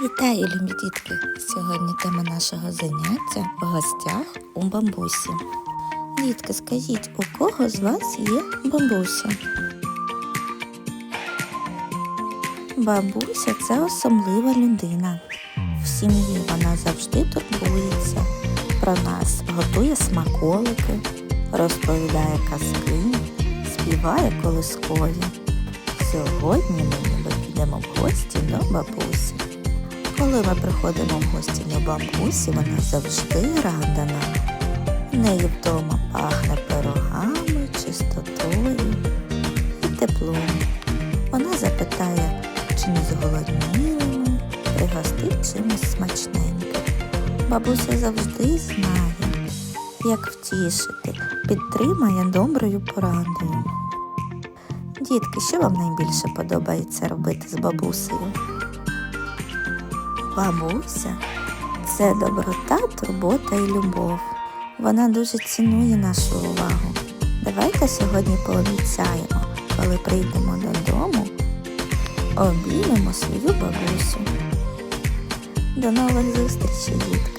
Вітаю, любі дітки! Сьогодні тема нашого заняття в гостях у бабусі. Дітки, скажіть, у кого з вас є бабуся? Бабуся це особлива людина. В сім'ї вона завжди турбується, про нас готує смаколики, розповідає казки, співає колискові. Сьогодні ми підемо в гості до бабусі. Коли ми приходимо в гості до бабусі, вона завжди рада нам. В неї вдома пахне пирогами, чистотою і теплом. Вона запитає, чи не зголодніли ми, пригостить чимось смачненьким. Бабуся завжди знає, як втішити, підтримає доброю порадою. Дітки, що вам найбільше подобається робити з бабусею? Бабуся це доброта, турбота і любов. Вона дуже цінує нашу увагу. Давайте сьогодні пообіцяємо, коли прийдемо додому, обіймемо свою бабусю. До нових зустрічей, дітки!